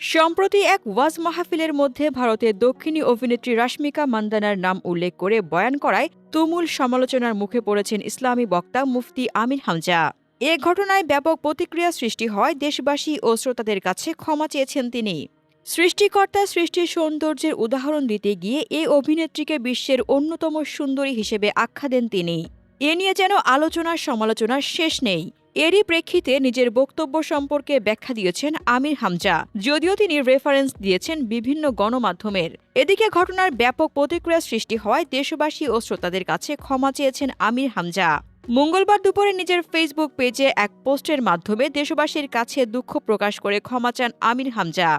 সম্প্রতি এক ওয়াজ মাহফিলের মধ্যে ভারতের দক্ষিণী অভিনেত্রী রাশমিকা মান্দানার নাম উল্লেখ করে বয়ান করায় তুমুল সমালোচনার মুখে পড়েছেন ইসলামী বক্তা মুফতি আমির হামজা। এ ঘটনায় ব্যাপক প্রতিক্রিয়া সৃষ্টি হয় দেশবাসী ও শ্রোতাদের কাছে ক্ষমা চেয়েছেন তিনি। সৃষ্টিকর্তা সৃষ্টির সৌন্দর্যের উদাহরণ দিতে গিয়ে এ অভিনেত্রীকে বিশ্বের অন্যতম সুন্দরী হিসেবে আখ্যা দেন তিনি। এ নিয়ে যেন আলোচনার সমালোচনার শেষ নেই। এরই প্রেক্ষিতে নিজের বক্তব্য সম্পর্কে ব্যাখ্যা দিয়েছেন আমির হামজা। যদিও তিনি রেফারেন্স দিয়েছেন বিভিন্ন গণমাধ্যমের। এদিকে ঘটনার ব্যাপক প্রতিক্রিয়া সৃষ্টি হওয়ায় দেশবাসী ও শ্রোতাদের কাছে ক্ষমা চেয়েছেন আমির হামজা। মঙ্গলবার দুপুরে নিজের ফেসবুক পেজে এক পোস্টের মাধ্যমে দেশবাসীর কাছে দুঃখ প্রকাশ করে ক্ষমা চান আমির হামজা।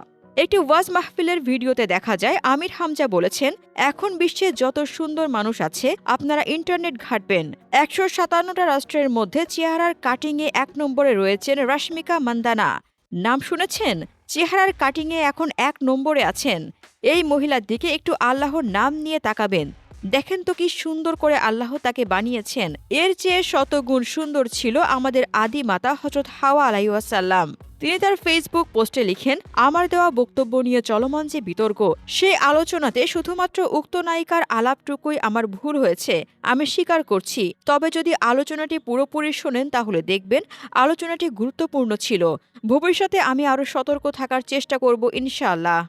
একটি ওয়াজ মাহফিলের ভিডিওতে দেখা যায়, আমির হামজা বলেছেন, এখন বিশ্বে যত সুন্দর মানুষ আছে, আপনারা ইন্টারনেট ঘাটবেন। একশো সাতান্নটা রাষ্ট্রের মধ্যে চেহারার কাটিংয়ে এক নম্বরে রয়েছেন রাশমিকা মান্দানা। নাম শুনেছেন? চেহারার কাটিংয়ে এখন এক নম্বরে আছেন। এই মহিলার দিকে একটু আল্লাহর নাম নিয়ে তাকাবেন। দেখেন তো কি সুন্দর করে আল্লাহ তাকে বানিয়েছেন। এর চেয়ে শতগুণ সুন্দর ছিল আমাদের আদি মাতা হজরত হাওয়া আলাইসাল্লাম তিনি তার ফেসবুক পোস্টে লিখেন, আমার দেওয়া বক্তব্য নিয়ে চলমান যে বিতর্ক সেই আলোচনাতে শুধুমাত্র উক্ত নায়িকার আলাপটুকুই আমার ভুল হয়েছে, আমি স্বীকার করছি। তবে যদি আলোচনাটি পুরোপুরি শোনেন, তাহলে দেখবেন আলোচনাটি গুরুত্বপূর্ণ ছিল। ভবিষ্যতে আমি আরও সতর্ক থাকার চেষ্টা করব ইনশাআল্লাহ।